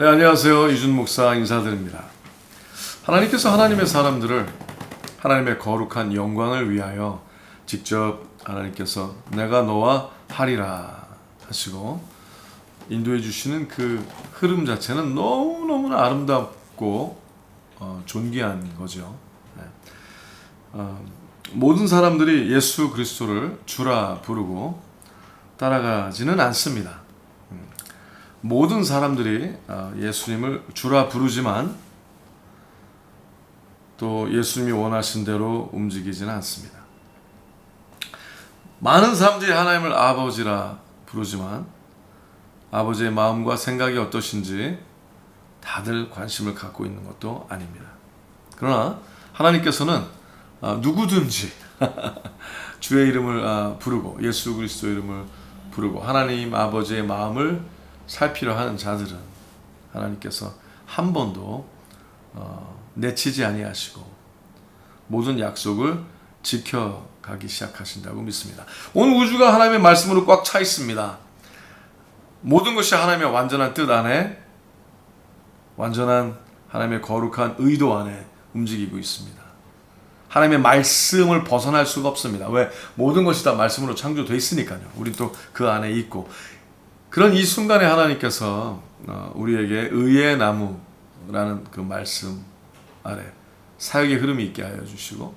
네, 안녕하세요. 이준 목사 인사드립니다. 하나님께서 하나님의 사람들을 하나님의 거룩한 영광을 위하여 직접 하나님께서 내가 너와 하리라 하시고 인도해 주시는 그 흐름 자체는 너무너무나 아름답고 어, 존귀한 거죠. 네. 어, 모든 사람들이 예수 그리스도를 주라 부르고 따라가지는 않습니다. 음, 모든 사람들이 어, 예수님을 주라 부르지만 또 예수님이 원하신 대로 움직이지는 않습니다. 많은 사람들이 하나님을 아버지라 부르지만 아버지의 마음과 생각이 어떠신지 다들 관심을 갖고 있는 것도 아닙니다. 그러나 하나님께서는 아, 누구든지 주의 이름을 아, 부르고 예수 그리스도 이름을 부르고 하나님 아버지의 마음을 살피려 하는 자들은 하나님께서 한 번도 어, 내치지 아니하시고 모든 약속을 지켜가기 시작하신다고 믿습니다. 온 우주가 하나님의 말씀으로 꽉 차 있습니다. 모든 것이 하나님의 완전한 뜻 안에 완전한 하나님의 거룩한 의도 안에 움직이고 있습니다. 하나님의 말씀을 벗어날 수가 없습니다. 왜? 모든 것이 다 말씀으로 창조되어 있으니까요. 우리 또 그 안에 있고. 그런 이 순간에 하나님께서 어, 우리에게 의의 나무라는 그 말씀 아래 사역의 흐름이 있게 하여 주시고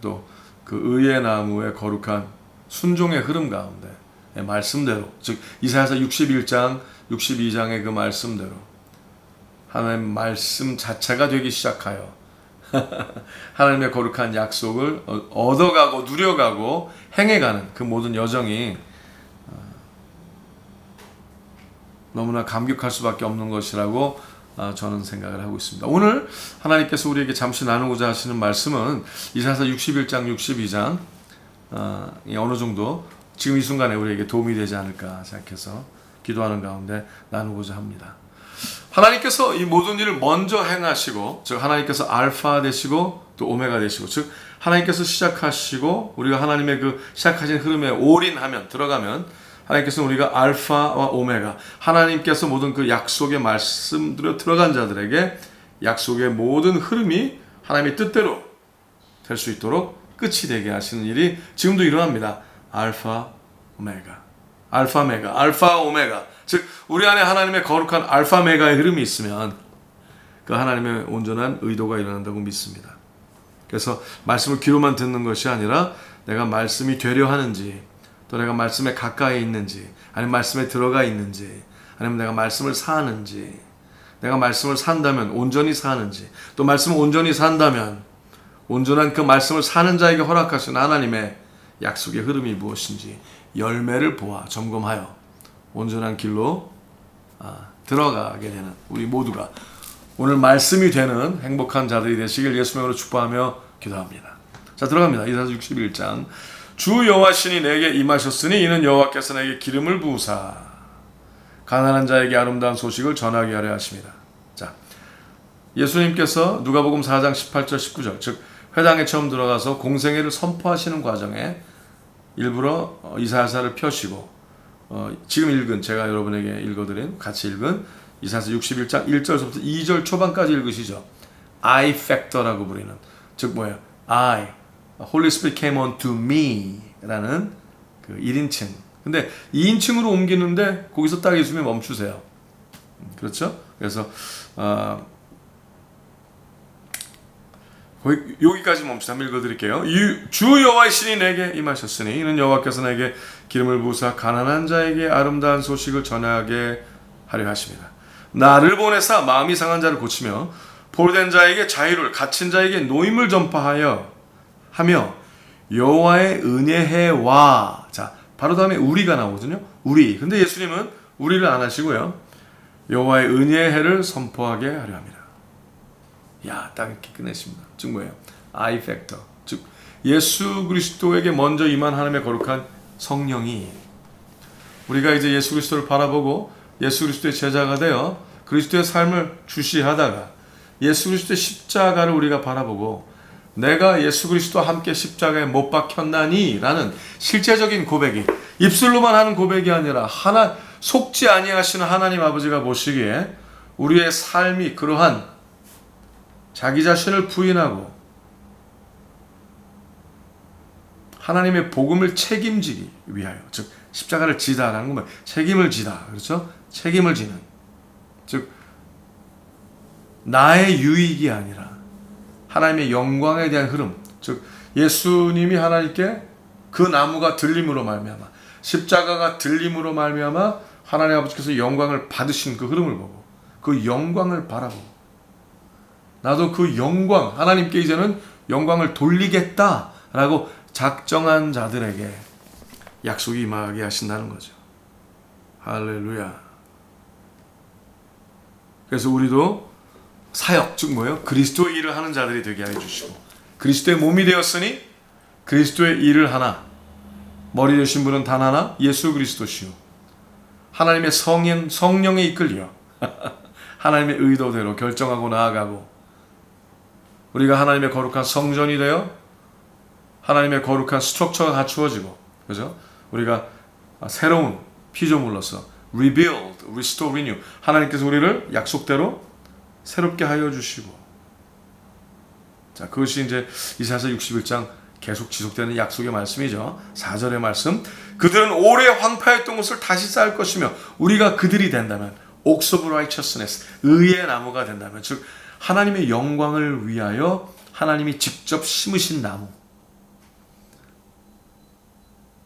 또 그 의의 나무의 거룩한 순종의 흐름 가운데 말씀대로 즉 이사야서 61장 62장의 그 말씀대로 하나님 말씀 자체가 되기 시작하여 하나님의 거룩한 약속을 얻어가고 누려가고 행해가는 그 모든 여정이 어, 너무나 감격할 수밖에 없는 것이라고 어, 저는 생각을 하고 있습니다. 오늘 하나님께서 우리에게 잠시 나누고자 하시는 말씀은 이사서 61장, 62장 어, 어느 정도 지금 이 순간에 우리에게 도움이 되지 않을까 생각해서 기도하는 가운데 나누고자 합니다. 하나님께서 이 모든 일을 먼저 행하시고, 즉 하나님께서 알파 되시고 또 오메가 되시고, 즉 하나님께서 시작하시고 우리가 하나님의 그 시작하신 흐름에 올인하면 들어가면 하나님께서는 우리가 알파와 오메가, 하나님께서 모든 그 약속의 말씀들어 들어간 자들에게 약속의 모든 흐름이 하나님의 뜻대로 될 수 있도록 끝이 되게 하시는 일이 지금도 일어납니다. 알파, 오메가. 알파, 메가. 알파, 오메가. 즉, 우리 안에 하나님의 거룩한 알파, 메가의 흐름이 있으면 그 하나님의 온전한 의도가 일어난다고 믿습니다. 그래서 말씀을 귀로만 듣는 것이 아니라 내가 말씀이 되려 하는지 또 내가 말씀에 가까이 있는지 아니면 말씀에 들어가 있는지 아니면 내가 말씀을 사는지 내가 말씀을 산다면 온전히 사는지 또 말씀을 온전히 산다면 온전한 그 말씀을 사는 자에게 허락하신 하나님의 약속의 흐름이 무엇인지 열매를 보아 점검하여 온전한 길로 아, 들어가게 되는 우리 모두가 오늘 말씀이 되는 행복한 자들이 되시길 예수님으로 축복하며 기도합니다. 자 들어갑니다. 이사서 61장 주 여호와 신이 내게 임하셨으니 이는 여호와께서 내게 기름을 부으사 가난한 자에게 아름다운 소식을 전하게 하려 하십니다. 자 예수님께서 누가복음 4장 18절 19절 즉 회당에 처음 들어가서 공생애를 선포하시는 과정에 일부러 어, 이사야사를 펴시고 어, 지금 읽은 제가 여러분에게 읽어드린 같이 읽은 이사야서 61장 1절부터 2절 초반까지 읽으시죠. I factor라고 부르는 즉 뭐예요? I Holy Spirit came unto me라는 그 1인칭. 근데 2인칭으로 옮기는데 거기서 딱 예수님이 멈추세요. 그렇죠? 그래서 어, 여기까지 멈춰서 한번 읽어드릴게요. 주 여호와의 신이 내게 임하셨으니 이는 여호와께서 내게 기름을 부으사 가난한 자에게 아름다운 소식을 전하게 하려 하십니다. 나를 보내사 마음이 상한 자를 고치며 포로된 자에게 자유를 갇힌 자에게 노임을 전파하여 하며 여호와의 은혜해와 자 바로 다음에 우리가 나오거든요. 우리 근데 예수님은 우리를 안 하시고요. 여호와의 은혜의 해를 선포하게 하려 합니다. 야, 딱 이렇게 끝내십니다. 즉 뭐예요? I factor. 즉 예수 그리스도에게 먼저 임한 하나님의 거룩한 성령이 우리가 이제 예수 그리스도를 바라보고 예수 그리스도의 제자가 되어 그리스도의 삶을 주시하다가 예수 그리스도의 십자가를 우리가 바라보고 내가 예수 그리스도와 함께 십자가에 못 박혔나니라는 실제적인 고백이 입술로만 하는 고백이 아니라 하나 속지 아니하시는 하나님 아버지가 보시기에 우리의 삶이 그러한 자기 자신을 부인하고 하나님의 복음을 책임지기 위하여 즉 십자가를 지다라는 건? 책임을 지다 그렇죠? 책임을 지는 즉 나의 유익이 아니라 하나님의 영광에 대한 흐름 즉 예수님이 하나님께 그 나무가 들림으로 말미암아 십자가가 들림으로 말미암아 하나님 아버지께서 영광을 받으신 그 흐름을 보고 그 영광을 바라보고 나도 그 영광 하나님께 이제는 영광을 돌리겠다라고 작정한 자들에게 약속이 임하게 하신다는 거죠. 할렐루야. 그래서 우리도 사역 즉 뭐예요? 그리스도의 일을 하는 자들이 되게 하여 주시고 그리스도의 몸이 되었으니 그리스도의 일을 하나 머리 되신 분은 단 하나 예수 그리스도시요 하나님의 성인 성령에 이끌려 하나님의 의도대로 결정하고 나아가고 우리가 하나님의 거룩한 성전이 되어 하나님의 거룩한 스트럭처가 갖추어지고 그죠? 우리가 새로운 피조물로서 rebuild, restore, renew 하나님께서 우리를 약속대로 새롭게 하여 주시고 자 그것이 이제 이사야서 61장 계속 지속되는 약속의 말씀이죠. 4절의 말씀. 그들은 오래 황폐했던 것을 다시 쌓을 것이며 우리가 그들이 된다면 oaks of righteousness 의의 나무가 된다면 즉 하나님의 영광을 위하여 하나님이 직접 심으신 나무.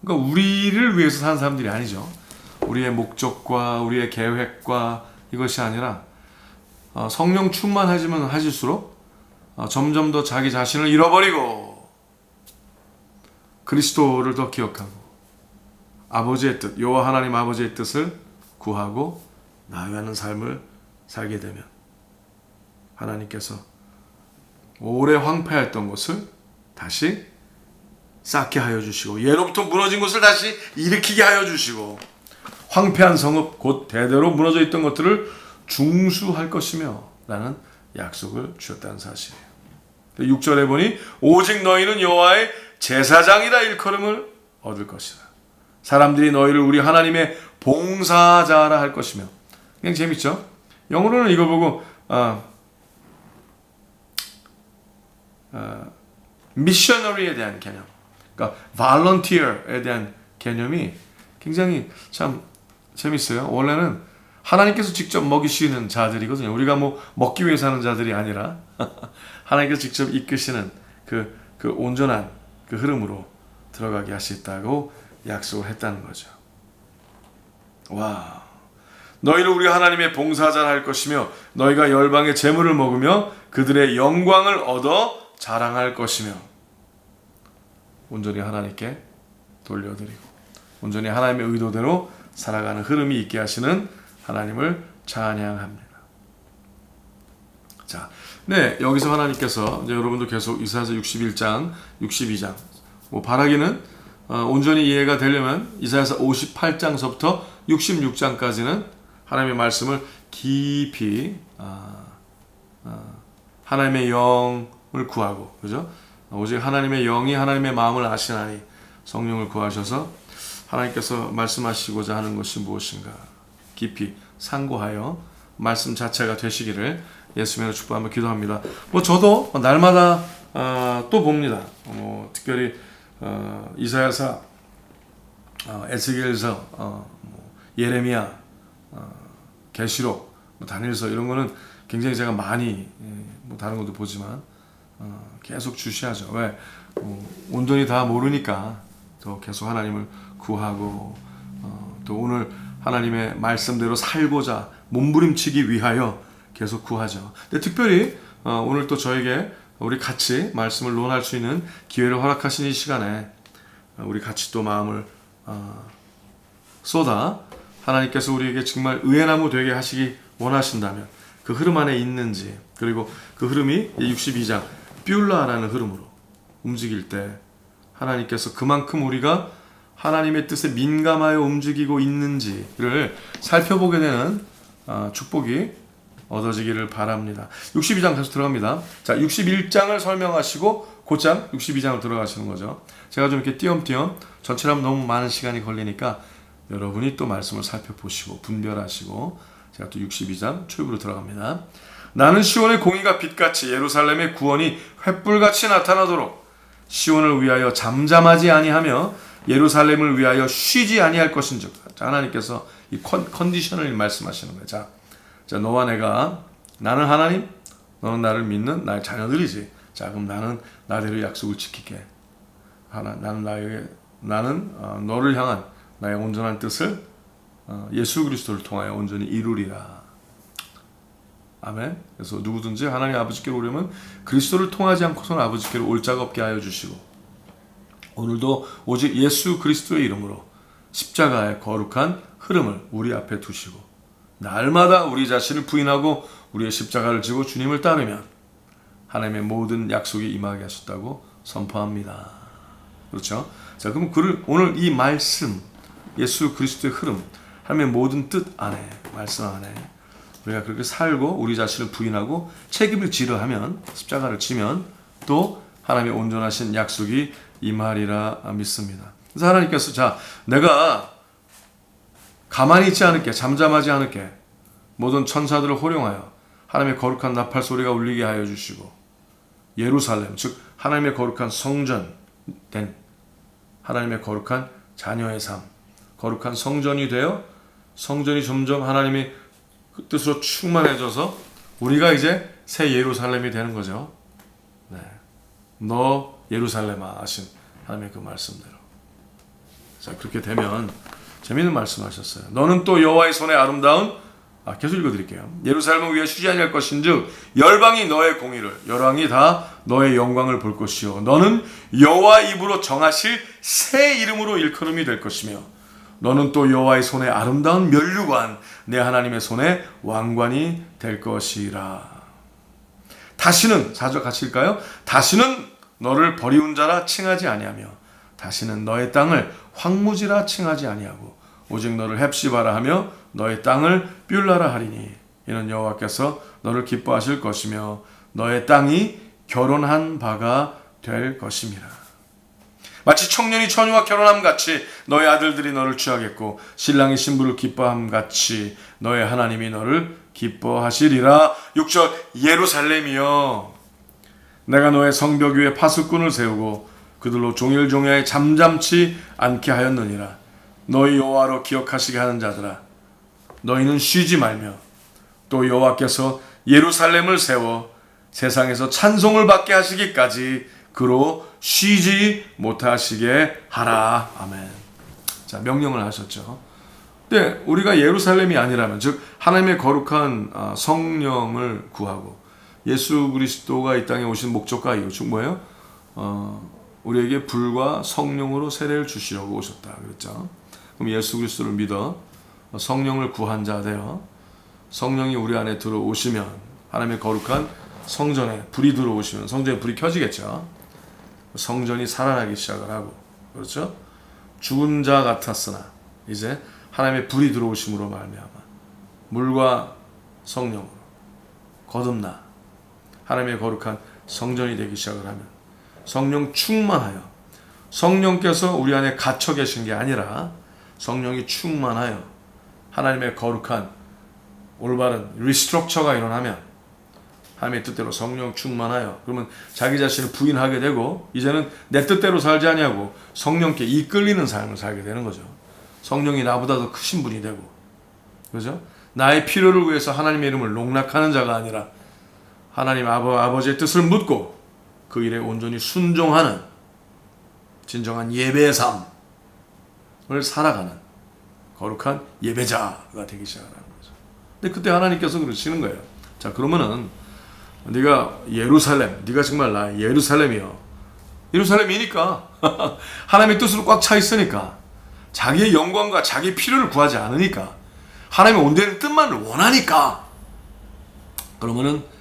그러니까 우리를 위해서 사는 사람들이 아니죠. 우리의 목적과 우리의 계획과 이것이 아니라 어, 성령 충만해지면 하실수록 어, 점점 더 자기 자신을 잃어버리고 그리스도를 더 기억하고 아버지의 뜻, 여호와 하나님 아버지의 뜻을 구하고 나아가는 삶을 살게 되면 하나님께서 오래 황폐했던 것을 다시 쌓게 하여 주시고 예로부터 무너진 것을 다시 일으키게 하여 주시고 황폐한 성읍 곧 대대로 무너져 있던 것들을 중수할 것이며 라는 약속을 주셨다는 사실이에요. 6절에 보니 오직 너희는 여호와의 제사장이라 일컬음을 얻을 것이라. 사람들이 너희를 우리 하나님의 봉사자라 할 것이며 그냥 재밌죠? 영어로는 이거 보고 아, 아, 미셔너리에 대한 개념, 그러니까 volunteer에 대한 개념이 굉장히 참 재밌어요. 원래는 하나님께서 직접 먹이시는 자들이거든요. 우리가 뭐 먹기 위해서 하는 자들이 아니라 하나님께서 직접 이끄시는 그, 그 온전한 그 흐름으로 들어가게 하시겠다고 약속을 했다는 거죠. 와. 너희를 우리 하나님의 봉사자라 할 것이며 너희가 열방의 재물을 먹으며 그들의 영광을 얻어 자랑할 것이며 온전히 하나님께 돌려드리고 온전히 하나님의 의도대로 살아가는 흐름이 있게 하시는 하나님을 찬양합니다. 자, 네 여기서 하나님께서 이제 여러분도 계속 이사야서 61장, 62장 뭐 바라기는 어, 온전히 이해가 되려면 이사야서 58장서부터 66장까지는 하나님의 말씀을 깊이 아, 아, 하나님의 영을 구하고 그죠? 오직 하나님의 영이 하나님의 마음을 아시나니 성령을 구하셔서 하나님께서 말씀하시고자 하는 것이 무엇인가 깊이 상고하여 말씀 자체가 되시기를 예수님으로 축복하며 기도합니다. 뭐 저도 날마다 아, 또 봅니다. 뭐 특별히 어, 이사야서, 어, 에스겔서, 어, 뭐 예레미야, 어, 계시록, 뭐 다니엘서 이런 거는 굉장히 제가 많이 예, 뭐 다른 것도 보지만 어, 계속 주시하죠. 왜 어, 온전히 다 모르니까 또 계속 하나님을 구하고 어, 또 오늘 하나님의 말씀대로 살고자 몸부림치기 위하여 계속 구하죠. 근데 특별히 어, 오늘 또 저에게 우리 같이 말씀을 논할 수 있는 기회를 허락하신 이 시간에 우리 같이 또 마음을 어, 쏟아 하나님께서 우리에게 정말 의외나무 되게 하시기 원하신다면 그 흐름 안에 있는지 그리고 그 흐름이 62장 뷸라라는 흐름으로 움직일 때 하나님께서 그만큼 우리가 하나님의 뜻에 민감하여 움직이고 있는지를 살펴보게 되는 어, 축복이 얻어지기를 바랍니다. 62장 다시 들어갑니다. 자, 61장을 설명하시고 곧장 62장을 들어가시는 거죠. 제가 좀 이렇게 띄엄띄엄 전체로 하면 너무 많은 시간이 걸리니까 여러분이 또 말씀을 살펴보시고 분별하시고 제가 또 62장 초입으로 들어갑니다. 나는 시온의 공의가 빛같이 예루살렘의 구원이 횃불같이 나타나도록 시온을 위하여 잠잠하지 아니하며 예루살렘을 위하여 쉬지 아니할 것인즉 자, 하나님께서 이 컨, 컨디션을 말씀하시는 거예요. 자, 자 너와 내가 나는 하나님, 너는 나를 믿는 나의 자녀들이지. 자 그럼 나는 나대로 약속을 지킬게. 하나 나는 나에게 나는 어, 너를 향한 나의 온전한 뜻을 어, 예수 그리스도를 통하여 온전히 이루리라. 아멘. 그래서 누구든지 하나님 아버지께로 오려면 그리스도를 통하지 않고서는 아버지께로 올 자가 없게 하여 주시고 오늘도 오직 예수 그리스도의 이름으로 십자가의 거룩한 흐름을 우리 앞에 두시고 날마다 우리 자신을 부인하고 우리의 십자가를 지고 주님을 따르면 하나님의 모든 약속이 임하게 하셨다고 선포합니다. 그렇죠? 자, 그럼 그를 오늘 이 말씀 예수 그리스도의 흐름 하나님의 모든 뜻 안에 말씀 안에 우리가 그렇게 살고 우리 자신을 부인하고 책임을 지려 하면 십자가를 지면 또 하나님의 온전하신 약속이 임하리라 믿습니다. 그래서 하나님께서 자 내가 가만히 있지 않을게 잠잠하지 않을게 모든 천사들을 호령하여 하나님의 거룩한 나팔 소리가 울리게 하여 주시고 예루살렘 즉 하나님의 거룩한 성전 된 하나님의 거룩한 자녀의 삶 거룩한 성전이 되어 성전이 점점 하나님의 그 뜻으로 충만해져서 우리가 이제 새 예루살렘이 되는 거죠. 네. 너 예루살렘아 하신 하나님의 그 말씀대로. 자 그렇게 되면 재미있는 말씀하셨어요. 너는 또 여호와의 손에 아름다운 아, 계속 읽어드릴게요. 예루살렘을 위해 쉬지 아니할 것인즉 열방이 너의 공의를 열왕이 다 너의 영광을 볼 것이요 너는 여호와 입으로 정하실 새 이름으로 일컬음이 될 것이며 너는 또 여호와의 손에 아름다운 면류관 내 하나님의 손에 왕관이 될 것이라. 다시는 사절 같이 읽까요? 다시는 너를 버리운 자라 칭하지 아니하며 다시는 너의 땅을 황무지라 칭하지 아니하고 오직 너를 헵시바라 하며 너의 땅을 뷸라라 하리니 이는 여호와께서 너를 기뻐하실 것이며 너의 땅이 결혼한 바가 될 것임이라. 마치 청년이 처녀와 결혼함 같이 너의 아들들이 너를 취하겠고 신랑이 신부를 기뻐함 같이 너의 하나님이 너를 기뻐하시리라. 6절 예루살렘이여 내가 너의 성벽 위에 파수꾼을 세우고 그들로 종일 종야에 잠잠치 않게 하였느니라. 너희 여호와로 기억하시게 하는 자들아 너희는 쉬지 말며 또 여호와께서 예루살렘을 세워 세상에서 찬송을 받게 하시기까지 그로 쉬지 못하시게 하라. 아멘. 자, 명령을 하셨죠. 근데 우리가 예루살렘이 아니라면 즉 하나님의 거룩한 아, 성령을 구하고 예수 그리스도가 이 땅에 오신 목적과 이유 즉 뭐예요? 어, 우리에게 불과 성령으로 세례를 주시려고 오셨다 그랬죠. 그럼 예수 그리스도를 믿어 성령을 구한 자 되어 성령이 우리 안에 들어오시면 하나님의 거룩한 성전에 불이 들어오시면 성전에 불이 켜지겠죠. 성전이 살아나기 시작을 하고 그렇죠? 죽은 자 같았으나 이제 하나님의 불이 들어오심으로 말미암아 물과 성령으로 거듭나 하나님의 거룩한 성전이 되기 시작을 하면 성령 충만하여 성령께서 우리 안에 갇혀 계신 게 아니라 성령이 충만하여 하나님의 거룩한 올바른 리스트럭처가 일어나면 하나님의 뜻대로 성령 충만하여 그러면 자기 자신을 부인하게 되고 이제는 내 뜻대로 살지 아니하고 성령께 이끌리는 삶을 살게 되는 거죠. 성령이 나보다 더 크신 분이 되고 그죠? 나의 필요를 위해서 하나님의 이름을 농락하는 자가 아니라 하나님 아버, 아버지의 뜻을 묻고 그 일에 온전히 순종하는 진정한 예배의 삶을 살아가는 거룩한 예배자가 되기 시작하는 거죠. 근데 그때 하나님께서 그러시는 거예요. 자 그러면은 네가 예루살렘, 네가 정말 나 예루살렘이요. 예루살렘이니까 하나님의 뜻으로 꽉 차 있으니까 자기의 영광과 자기의 필요를 구하지 않으니까 하나님의 온전한 뜻만을 원하니까 그러면은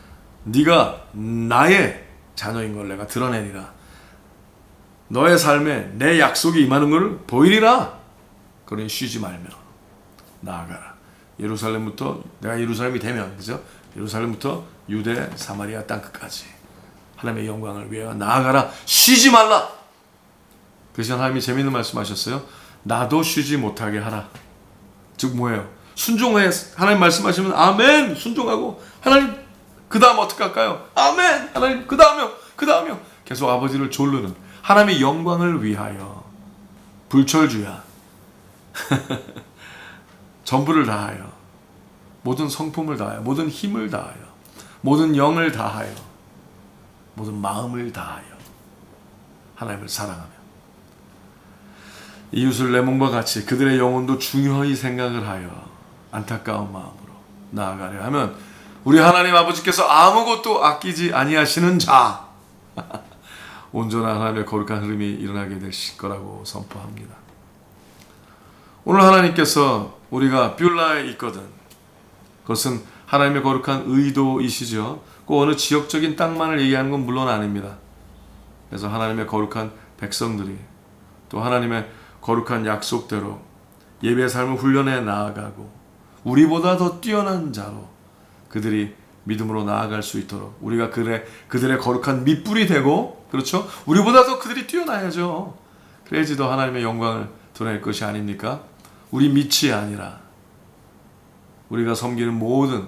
네가 나의 자녀인 걸 내가 드러내리라. 너의 삶에 내 약속이 임하는 것을 보이리라. 그러니 쉬지 말며 나아가라. 예루살렘부터 내가 예루살렘이 되면 그죠? 예루살렘부터 유대 사마리아 땅 끝까지 하나님의 영광을 위하여 나아가라. 쉬지 말라. 그 시간 하나님이 재밌는 말씀하셨어요. 나도 쉬지 못하게 하라. 즉 뭐예요? 순종해 하나님 말씀하시면 아멘 순종하고 하나님 그 다음 어떻게 할까요? 아멘. 하나님 그 다음요 그 다음요. 계속 아버지를 졸르는 하나님의 영광을 위하여 불철주야. 전부를 다하여 모든 성품을 다하여 모든 힘을 다하여 모든 영을 다하여 모든 마음을 다하여 하나님을 사랑하며. 이웃을 내 몸과 같이 그들의 영혼도 중요히 생각을 하여 안타까운 마음으로 나아가려 하면 우리 하나님 아버지께서 아무것도 아끼지 아니하시는 자 온전한 하나님의 거룩한 흐름이 일어나게 되실 거라고 선포합니다. 오늘 하나님께서 우리가 뷸라에 있거든 그것은 하나님의 거룩한 의도이시죠. 꼭 어느 지역적인 땅만을 얘기하는 건 물론 아닙니다. 그래서 하나님의 거룩한 백성들이 또 하나님의 거룩한 약속대로 예배 삶을 훈련해 나아가고 우리보다 더 뛰어난 자로 그들이 믿음으로 나아갈 수 있도록 우리가 그들의 그들의 거룩한 밑불이 되고 그렇죠? 우리보다 더 그들이 뛰어나야죠. 그래야지 더 하나님의 영광을 드러낼 것이 아닙니까? 우리 밑이 아니라 우리가 섬기는 모든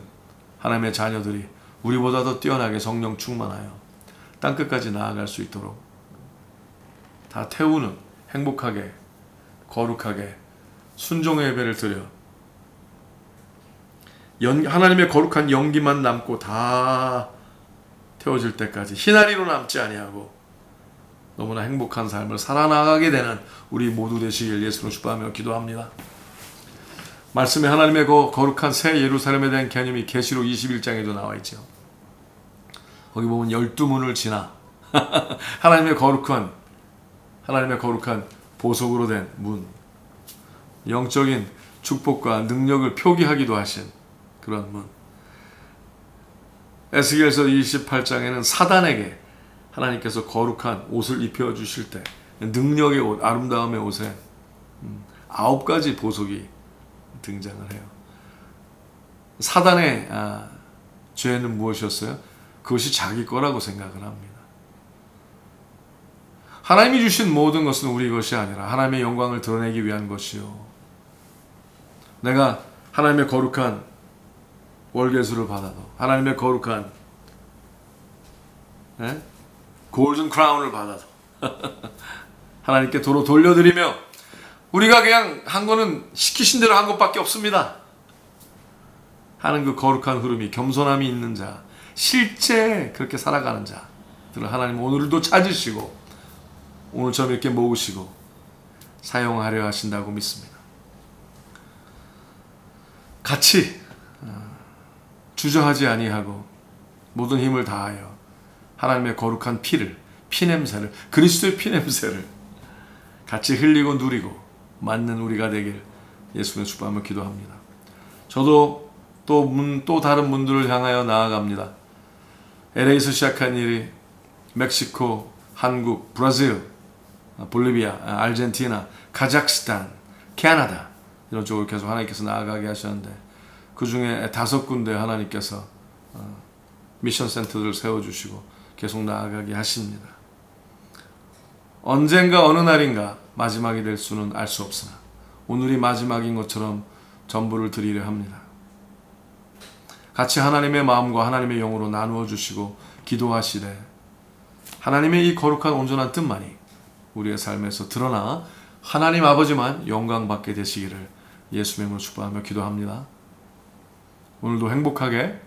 하나님의 자녀들이 우리보다 더 뛰어나게 성령 충만하여 땅 끝까지 나아갈 수 있도록 다 태우는 행복하게 거룩하게 순종의 예배를 드려 연, 하나님의 거룩한 연기만 남고 다 태워질 때까지 희나리로 남지 아니하고 너무나 행복한 삶을 살아나가게 되는 우리 모두 되시길 예수로 축복하며 기도합니다. 말씀에 하나님의 그 거룩한 새 예루살렘에 대한 개념이 계시록 21장에도 나와 있죠. 거기 보면 열두 문을 지나 하나님의 거룩한 하나님의 거룩한 보석으로 된 문, 영적인 축복과 능력을 표기하기도 하신 그런 문. 에스겔서 28장에는 사단에게 하나님께서 거룩한 옷을 입혀 주실 때 능력의 옷, 아름다움의 옷에 음, 아홉 가지 보석이 등장을 해요. 사단의 아, 죄는 무엇이었어요? 그것이 자기 거라고 생각을 합니다. 하나님이 주신 모든 것은 우리 것이 아니라 하나님의 영광을 드러내기 위한 것이요. 내가 하나님의 거룩한 월계수를 받아도 하나님의 거룩한 예? 골든 크라운을 받아도 하나님께 도로 돌려드리며 우리가 그냥 한 거는 시키신 대로 한 것밖에 없습니다. 하는 그 거룩한 흐름이 겸손함이 있는 자, 실제 그렇게 살아가는 자들을 하나님 오늘도 찾으시고 오늘처럼 이렇게 모으시고 사용하려 하신다고 믿습니다. 같이 어, 주저하지 아니하고 모든 힘을 다하여 하나님의 거룩한 피를 피냄새를 그리스도의 피냄새를 같이 흘리고 누리고 맞는 우리가 되길 예수님의 축복하며 기도합니다. 저도 또, 문, 또 다른 분들을 향하여 나아갑니다. LA에서 시작한 일이 멕시코, 한국, 브라질, 볼리비아, 아르헨티나, 카자흐스탄, 캐나다 이런 쪽으로 계속 하나님께서 나아가게 하셨는데 그 중에 다섯 군데 하나님께서 어, 미션 센터를 세워주시고 계속 나아가게 하십니다. 언젠가 어느 날인가 마지막이 될 수는 알 수 없으나 오늘이 마지막인 것처럼 전부를 드리려 합니다. 같이 하나님의 마음과 하나님의 영으로 나누어 주시고 기도하시되 하나님의 이 거룩한 온전한 뜻만이 우리의 삶에서 드러나 하나님 아버지만 영광 받게 되시기를 예수의 이름으로 축복하며 기도합니다. 오늘도 행복하게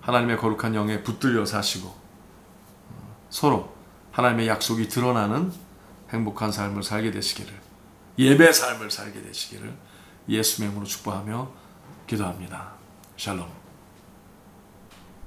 하나님의 거룩한 영에 붙들려 사시고 서로 하나님의 약속이 드러나는 행복한 삶을 살게 되시기를 예배 삶을 살게 되시기를 예수의 이름으로 축복하며 기도합니다. 샬롬.